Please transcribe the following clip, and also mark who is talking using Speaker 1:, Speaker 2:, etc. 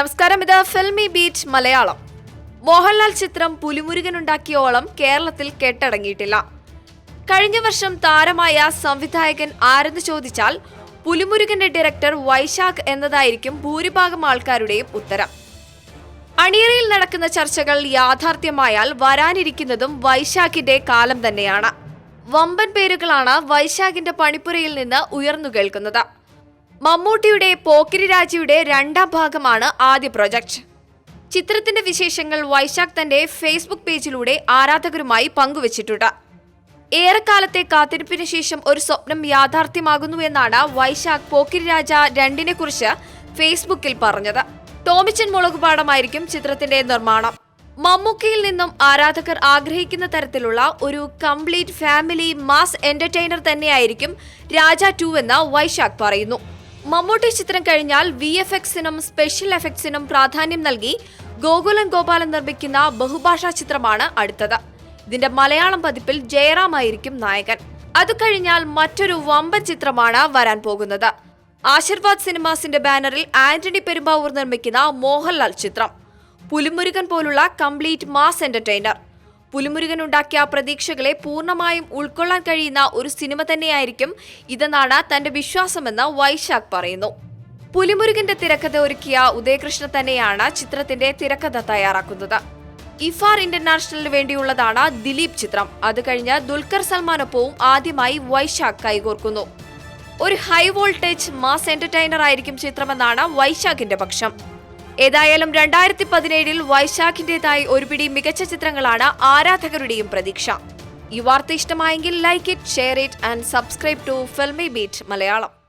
Speaker 1: നമസ്കാരം ഇത് filmy beat Malayalam. Mohanlal ചിത്രം പുലിമുരുകൻ ഉണ്ടാക്കിയോളം കേരളത്തിൽ കെട്ടടങ്ങിയിട്ടില്ല. കഴിഞ്ഞ വർഷം താരമായ സംവിധായകൻ ആരെന്ന് ചോദിച്ചാൽ പുലിമുരുകന്റെ ഡയറക്ടർ വൈശാഖ് എന്നതായിരിക്കും ഭൂരിഭാഗം ആൾക്കാരുടെയും ഉത്തരം. അണിയറയിൽ നടക്കുന്ന ചർച്ചകൾ യാഥാർത്ഥ്യമായാൽ വരാനിരിക്കുന്നതും വൈശാഖിന്റെ കാലം തന്നെയാണ്. വമ്പൻ പേരുകളാണ് വൈശാഖിന്റെ പണിപ്പുരയിൽ നിന്ന് ഉയർന്നു കേൾക്കുന്നത്. മമ്മൂട്ടിയുടെ പോക്കിരി രാജയുടെ രണ്ടാം ഭാഗമാണ് ആദ്യ പ്രൊജക്ട്. ചിത്രത്തിന്റെ വിശേഷങ്ങൾ വൈശാഖ് തന്റെ ഫേസ്ബുക്ക് പേജിലൂടെ ആരാധകരുമായി പങ്കുവച്ചിട്ടുണ്ട്. ഏറെക്കാലത്തെ കാത്തിരിപ്പിന് ശേഷം ഒരു സ്വപ്നം യാഥാർത്ഥ്യമാകുന്നു എന്നാണ് വൈശാഖ് പോക്കിരി രാജ രണ്ടിനെ കുറിച്ച് ഫേസ്ബുക്കിൽ പറഞ്ഞത്. ടോമിച്ചൻ മുളകുപാടമായിരിക്കും ചിത്രത്തിന്റെ നിർമ്മാണം. മമ്മൂക്കയിൽ നിന്നും ആരാധകർ ആഗ്രഹിക്കുന്ന തരത്തിലുള്ള ഒരു കംപ്ലീറ്റ് ഫാമിലി മാസ് എന്റർടൈനർ തന്നെയായിരിക്കും രാജ ടു എന്ന് വൈശാഖ് പറയുന്നു. മമ്മൂട്ടി ചിത്രം കഴിഞ്ഞാൽ വി എഫ് എക്സിനും സ്പെഷ്യൽ എഫക്ട്സിനും പ്രാധാന്യം നൽകി ഗോകുലൻ ഗോപാലൻ നിർമ്മിക്കുന്ന ബഹുഭാഷാ ചിത്രമാണ് അടുത്തത്. ഇതിന്റെ മലയാളം പതിപ്പിൽ ജയറാം ആയിരിക്കും നായകൻ. അത് കഴിഞ്ഞാൽ മറ്റൊരു വമ്പൻ ചിത്രമാണ് വരാൻ പോകുന്നത്. ആശീർവാദ് സിനിമാസിന്റെ ബാനറിൽ ആന്റണി പെരുമ്പാവൂർ നിർമ്മിക്കുന്ന മോഹൻലാൽ ചിത്രം. പുലിമുരുകൻ പോലുള്ള കംപ്ലീറ്റ് മാസ് എന്റർടൈനർ പുലിമുരുകൻ ഉണ്ടാക്കിയ പ്രതീക്ഷകളെ പൂർണമായും ഉൾക്കൊള്ളാൻ കഴിയുന്ന ഒരു സിനിമ തന്നെയായിരിക്കും ഇതെന്നാണ് തന്റെ വിശ്വാസമെന്ന് വൈശാഖ് പറയുന്നു. പുലിമുരുകന്റെ തിരക്കഥ ഒരുക്കിയ ഉദയകൃഷ്ണ തന്നെയാണ് ചിത്രത്തിന്റെ തിരക്കഥ തയ്യാറാക്കുന്നത്. ഇഫാർ ഇന്റർനാഷണലിന് വേണ്ടിയുള്ളതാണ് ദിലീപ് ചിത്രം. അത് കഴിഞ്ഞ് ദുൽഖർ സൽമാനൊപ്പവും ആദ്യമായി വൈശാഖ് കൈകോർക്കുന്നു. ഒരു ഹൈ വോൾട്ടേജ് മാസ് എന്റർടൈനർ ആയിരിക്കും ചിത്രമെന്നാണ് വൈശാഖിന്റെ പക്ഷം. ഏതായാലും രണ്ടായിരത്തി പതിനേഴിൽ വൈശാഖിന്റേതായി ഒരുപിടി മികച്ച ചിത്രങ്ങളാണ് ആരാധകരുടെയും പ്രതീക്ഷ. ഈ വാർത്ത ഇഷ്ടമായെങ്കിൽ like it share it and subscribe to Filmibeat Malayalam.